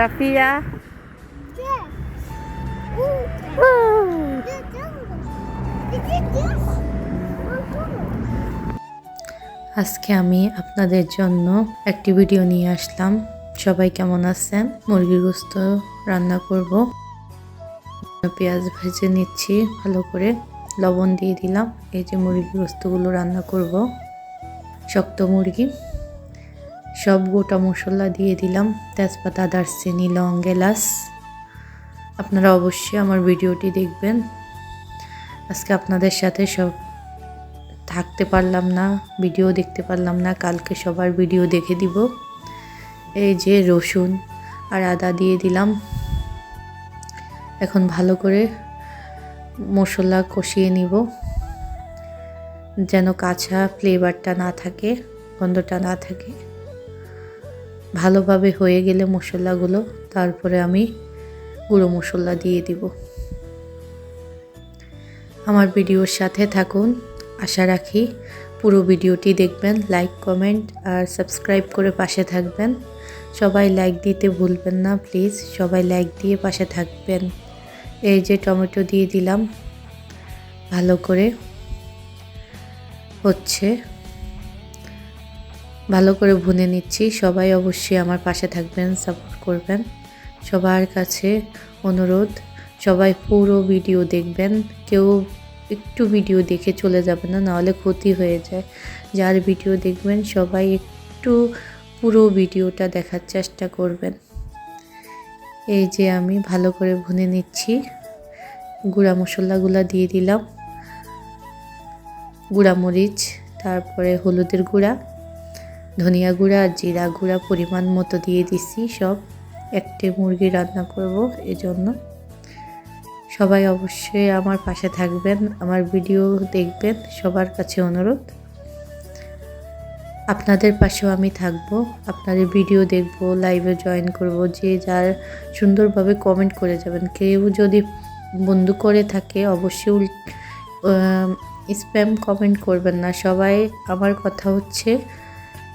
রাফিয়া আজকে আমি আপনাদের জন্য একটি ভিডিও নিয়ে আসলাম। সবাই কেমন আছেন? মুরগির গোস্ত রান্না করব। পেঁয়াজ ভেজে নিচ্ছি, ভালো করে লবণ দিয়ে দিলাম। এই যে মুরগির গোস্তগুলো রান্না করব। শক্ত মুরগি। সব গোটা মশলা দিয়ে দিলাম। তেজপাতা, দারচিনি, লং, এলাচ। আপনারা অবশ্যই আমার ভিডিওটি দেখবেন। আজকে আপনাদের সাথে সব থাকতে পারলাম না, ভিডিও দেখতে পারলাম না, কালকে সবার ভিডিও দেখে দিব। এই যে রসুন আর আদা দিয়ে দিলাম। এখন ভালো করে মশলা কষিয়ে নিব। যেন কাঁচা ফ্লেভারটা না থাকে, গন্ধটা না থাকে। ভালোভাবে হয়ে গেলে মশলাগুলো তারপরে আমি গুঁড়ো মশলা দিয়ে দিব। আমার ভিডিওর সাথে থাকুন। আশা রাখি পুরো ভিডিওটি দেখবেন। লাইক, কমেন্ট আর সাবস্ক্রাইব করে পাশে থাকবেন। সবাই লাইক দিতে ভুলবেন না, প্লিজ। সবাই লাইক দিয়ে পাশে থাকবেন। এই যে টমেটো দিয়ে দিলাম। ভালো করে হচ্ছে। ভালো করে ভুনে নিচ্ছি। সবাই অবশ্যই আমার পাশে থাকবেন সাপোর্ট করবেন। সবার কাছে অনুরোধ, সবাই পুরো ভিডিও দেখবেন। কেউ একটু ভিডিও দেখে চলে যাবে না, নাহলে ক্ষতি হয়ে যায়। যার ভিডিও দেখবেন, সবাই একটু পুরো ভিডিওটা দেখার চেষ্টা করবেন। এই যে আমি ভালো করে ভুনে নিচ্ছি। গুঁড়া মশলাগুলো দিয়ে দিলাম। গুঁড়া মরিচ, তারপরে হলুদের গুঁড়া। ধনিয়া গুঁড়া আর জিরা গুঁড়া পরিমাণ মতো দিয়ে দিছি সব। একটি মুরগি রান্না করব এজন্য। সবাই অবশ্যই আমার পাশে থাকবেন, আমার ভিডিও দেখবেন, সবার কাছে অনুরোধ। আপনাদের পাশেও আমি থাকব, আপনাদের ভিডিও দেখব, লাইভে জয়েন করব, যে যার সুন্দরভাবে কমেন্ট করে যাবেন। কেউ যদি বন্ধু করে থাকে, অবশ্যই স্প্যাম কমেন্ট করবেন না। সবাই, আমার কথা হচ্ছে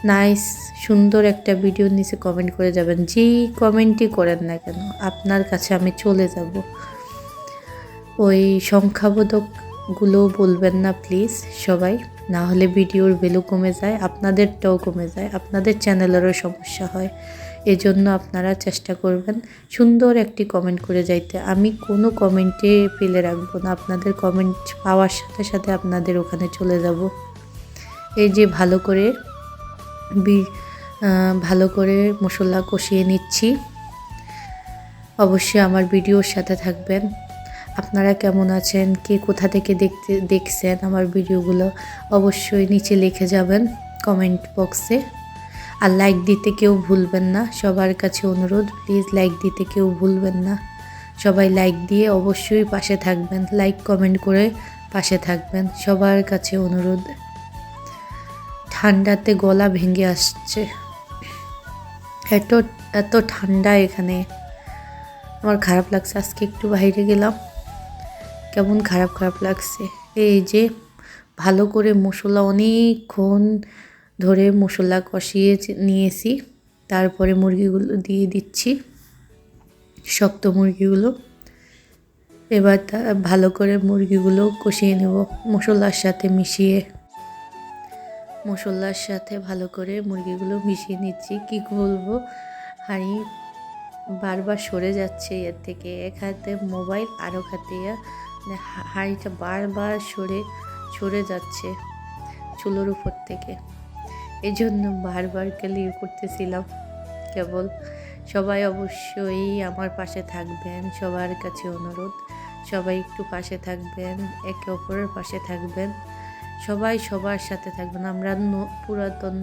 নাইস সুন্দর একটা ভিডিও নিচে কমেন্ট করে যাবেন। যেই কমেন্টই করেন না কেন, আপনার কাছে আমি চলে যাব। ওই সংখ্যাবোধকগুলো বলবেন না প্লিজ সবাই, না হলে ভিডিওর ভ্যালু কমে যায়, আপনাদেরটাও কমে যায়, আপনাদের চ্যানেলেরও সমস্যা হয়। এজন্য আপনারা চেষ্টা করবেন সুন্দর একটি কমেন্ট করে যাইতে। আমি কোনো কমেন্টে ফেলে রাখব না, আপনাদের কমেন্ট পাওয়ার সাথে সাথে আপনাদের ওখানে চলে যাব। এই যে ভালো করে ভালো করে মশলা কষিয়ে নিচ্ছি। অবশ্যই আমার ভিডিওর সাথে থাকবেন। আপনারা কেমন আছেন? কে কোথা থেকে দেখতে, দেখছেন আমার ভিডিওগুলো? অবশ্যই নিচে লিখে যাবেন কমেন্ট বক্সে। আর লাইক দিতে কেউ ভুলবেন না। সবার কাছে অনুরোধ, প্লিজ লাইক দিতে কেউ ভুলবেন না। সবাই লাইক দিয়ে অবশ্যই পাশে থাকবেন। লাইক, কমেন্ট করে পাশে থাকবেন। সবার কাছে অনুরোধ। ঠান্ডাতে গলা ভেঙে আসছে। এত এত ঠান্ডা এখানে। আমার খারাপ লাগছে, আজকে একটু বাইরে গেলাম। কেমন খারাপ খারাপ লাগছে? এই যে ভালো করে মশলা অনেকক্ষণ ধরে মশলা কষিয়ে নিয়েছি। তারপরে মুরগিগুলো দিয়ে দিচ্ছি, শক্ত মুরগিগুলো। এবার ভালো করে মুরগিগুলো কষিয়ে নেব, মশলার সাথে মিশিয়ে। মশলার সাথে ভালো করে মুরগিগুলো মিশিয়ে নিচ্ছি। কি বলব? হাঁড়ি বারবার সরে যাচ্ছে এর থেকে। এক হাতে মোবাইল আরও হাতে মানে হাঁড়িটা বারবার সরে সরে যাচ্ছে চুলোর উপর থেকে। এই জন্য বারবার ক্লিয়ার করতেছিলাম, কেবল। সবাই অবশ্যই আমার পাশে থাকবেন, সবার কাছে অনুরোধ। সবাই একটু পাশে থাকবেন, একে অপরের পাশে থাকবেন। সবাই সবার সাথে থাকবেন আমরা পুরাতন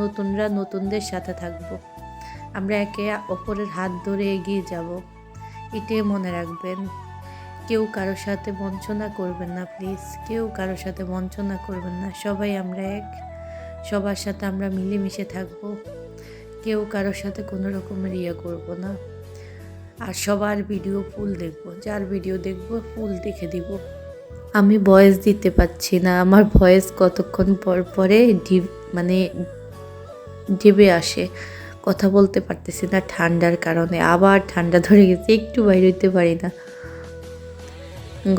নতুনরা নতুনদের সাথে থাকব। আমরা একে অপরের হাত ধরে এগিয়ে যাব, এটাই মনে রাখবেন। কেউ কারোর সাথে বঞ্চনা করবেন না প্লিজ কেউ কারোর সাথে বঞ্চনা করবেন না, সবাই আমরা এক। সবার সাথে আমরা মিলেমিশে থাকব। কেউ কারোর সাথে কোনো রকমের ইয়ে করব না। আর সবার ভিডিও ফুল দেখব, যার ভিডিও দেখব ফুল দেখে দিব। আমি ভয়েস দিতে পারছি না। আমার ভয়েস কতক্ষণ পর পরে ডিপ মানে ডিবে আসে। কথা বলতে পারতেছি না ঠান্ডার কারণে। আবার ঠান্ডা ধরে গেছে, একটু বাইরে হইতে পারি না।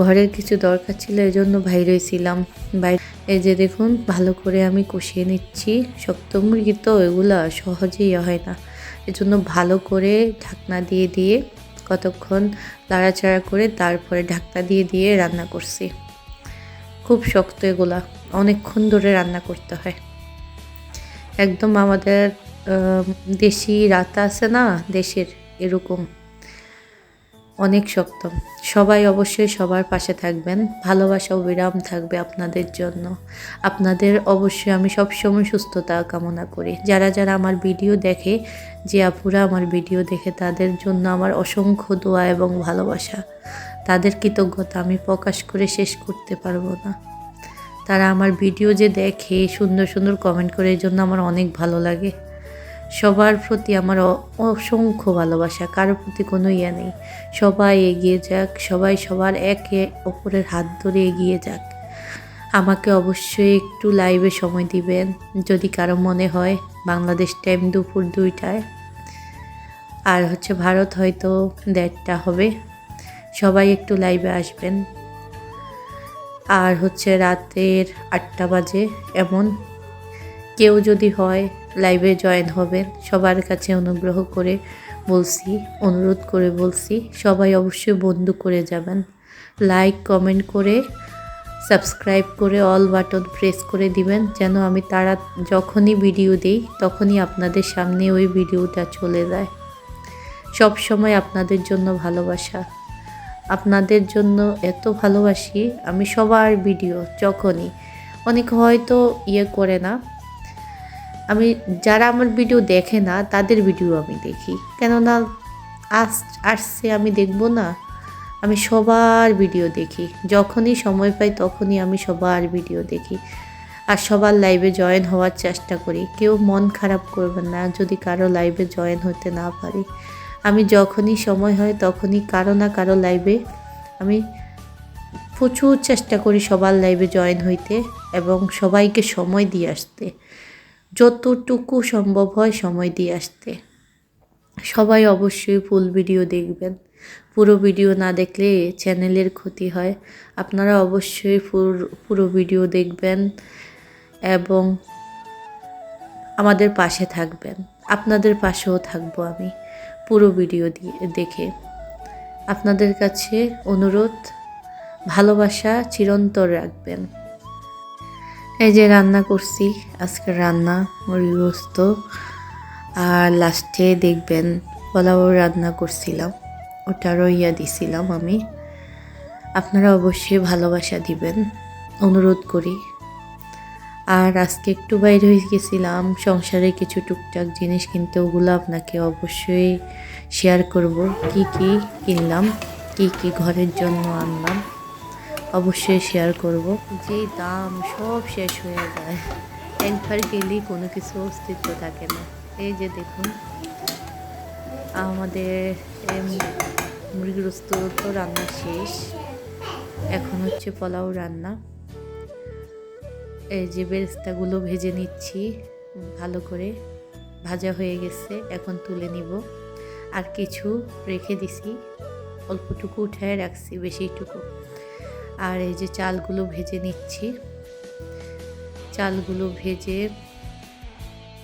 ঘরের কিছু দরকার ছিল এই জন্য বাইরে হয়েছিলাম বাইরে, এই যে দেখুন, ভালো করে আমি কষিয়ে নিচ্ছি। শক্ত মুরগি তো, এগুলা সহজেই হয় না। এজন্য ভালো করে ঢাকনা দিয়ে দিয়ে কতক্ষণ লাড়াচাড়া করে তারপরে ঢাকনা দিয়ে দিয়ে রান্না করছি। খুব শক্ত এগুলা। অনেকক্ষণ ধরে রান্না করতে হয়। একদম আমাদের দেশি রাতা আছে না, দেশের এরকম অনেক শক্ত। সবাই অবশ্যই সবার পাশে থাকবেন। ভালোবাসা ও বিরাম থাকবে আপনাদের জন্য। আপনাদের অবশ্যই আমি সবসময় সুস্থতা কামনা করি। যারা যারা আমার ভিডিও দেখে, যে আপুরা আমার ভিডিও দেখে, তাদের জন্য আমার অসংখ্য দোয়া এবং ভালোবাসা। তাদের কৃতজ্ঞতা আমি প্রকাশ করে শেষ করতে পারব না। তারা আমার ভিডিও যে দেখে সুন্দর সুন্দর কমেন্ট করে এই জন্য আমার অনেক ভালো লাগে। সবার প্রতি আমার অসংখ্য ভালোবাসা কারোর প্রতি কোনো ইয়ে নেই। সবাই এগিয়ে যাক, সবাই সবার একে অপরের হাত ধরে এগিয়ে যাক। আমাকে অবশ্যই একটু লাইভে সময় দিবেন, যদি কারও মনে হয় বাংলাদেশ টাইম দুপুর দুইটায়। আর হচ্ছে ভারত হয়তো দেড়টা হবে। সবাই একটু লাইভে আসবেন। আর হচ্ছে রাতের আটটা বাজে এমন। কেউ যদি হয় লাইভে জয়েন হবেন। সবার কাছে অনুগ্রহ করে বলছি, অনুরোধ করে বলছি, সবাই অবশ্যই বন্ধু করে যাবেন। লাইক কমেন্ট করে সাবস্ক্রাইব করে অল বাটন প্রেস করে দিবেন, যেন আমি তারা যখনই ভিডিও দিই, তখনই আপনাদের সামনে ওই ভিডিওটা চলে যায়। সব সময় আপনাদের জন্য ভালোবাসা। আপনাদের জন্য এত ভালোবাসি। আমি সবার ভিডিও, যখনই। অনেক হয়তো ইয়ে করে না। আমি, যারা আমার ভিডিও দেখে না, তাদের ভিডিও আমি দেখি। কেননা আস আসছে, আমি দেখব না। আমি সবার ভিডিও দেখি। যখনই সময় পাই, তখনই আমি সবার ভিডিও দেখি। আর সবার লাইভে জয়েন হওয়ার চেষ্টা করি। কেউ মন খারাপ করবেন না, যদি কারও লাইভে জয়েন হতে না পারি। আমি যখনই সময় হয় তখনই কারও না কারও লাইভে আমি প্রচুর চেষ্টা করি সবার লাইভে জয়েন হইতে এবং সবাইকে সময় দিয়ে আসতে। যতটুকু সম্ভব হয় সময় দিয়ে আসতে। সবাই অবশ্যই ফুল ভিডিও দেখবেন। পুরো ভিডিও না দেখলে চ্যানেলের ক্ষতি হয়। আপনারা অবশ্যই পুর- ভিডিও দেখবেন এবং আমাদের পাশে থাকবেন। আপনাদের পাশেও থাকব আমি। পুরো ভিডিও দিয়ে, দেখে। আপনাদের কাছে অনুরোধ, ভালোবাসা চিরন্তর রাখবেন। এই যে রান্না করছি, আজকে রান্না মুরগি গোস্ত। আর লাস্টে দেখবেন, পোলাও রান্না করছিলাম ওটারও ইয়া দিছিলাম আমি। আপনারা অবশ্যই ভালোবাসা দিবেন, অনুরোধ করি। আর আজকে একটু বাইরে হয়ে গেছিলাম। সংসারে কিছু টুকটাক জিনিস কিনতে, ওগুলো আপনাকে অবশ্যই শেয়ার করব। কি কি কিনলাম, কি কি ঘরের জন্য আনলাম, অবশ্যই শেয়ার করব। যে দাম সব শেষ হয়ে যায়। একবার গেলেই কোনো কিছু অস্তিত্ব থাকে না। এই যে দেখুন, আমাদের মুরগির তো রান্না শেষ। এখন হচ্ছে পোলাও রান্না। এই যে বেরেস্তাগুলো ভেজে নিচ্ছি, ভালো করে ভাজা হয়ে গেছে, এখন তুলে নিব। আর কিছু রেখে দিছি, অল্পটুকু উঠায় রাখছি, বেশিটুকু। আর এই যে চালগুলো ভেজে নিচ্ছি, চালগুলো ভেজে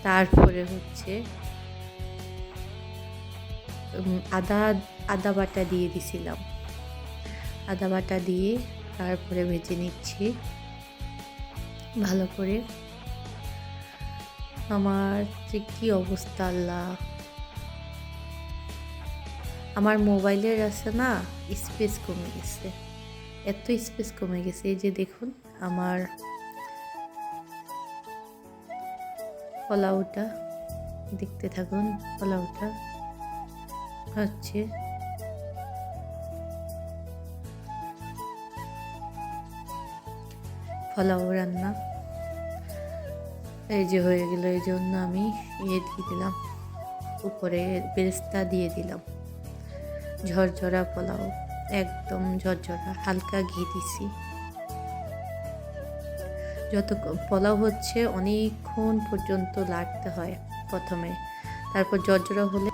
তারপরে হচ্ছে আদা আদা বাটা দিয়ে দিছিলাম। আদা বাটা দিয়ে তারপরে ভেজে নিচ্ছি। ভালো করে। আমার যে কি অবস্থা, আল্লাহ। আমার মোবাইলের আছে না, স্পেস কমে গেছে। এত স্পেস কমে গেছে, এই যে দেখুন আমার পোলাওটা দেখতে থাকুন পোলাওটা হচ্ছে পোলাও রান্না। এই যে হয়ে গেল, এই জন্য আমি ইয়ে দিয়ে দিলাম। উপরে বেরেস্তা দিয়ে দিলাম। ঝরঝরা পোলাও, একদম ঝরঝরা, হালকা ঘি দিছি। যত পোলাও হচ্ছে, অনেকক্ষণ পর্যন্ত লাগতে হয় প্রথমে। তারপর জর্জরা হলে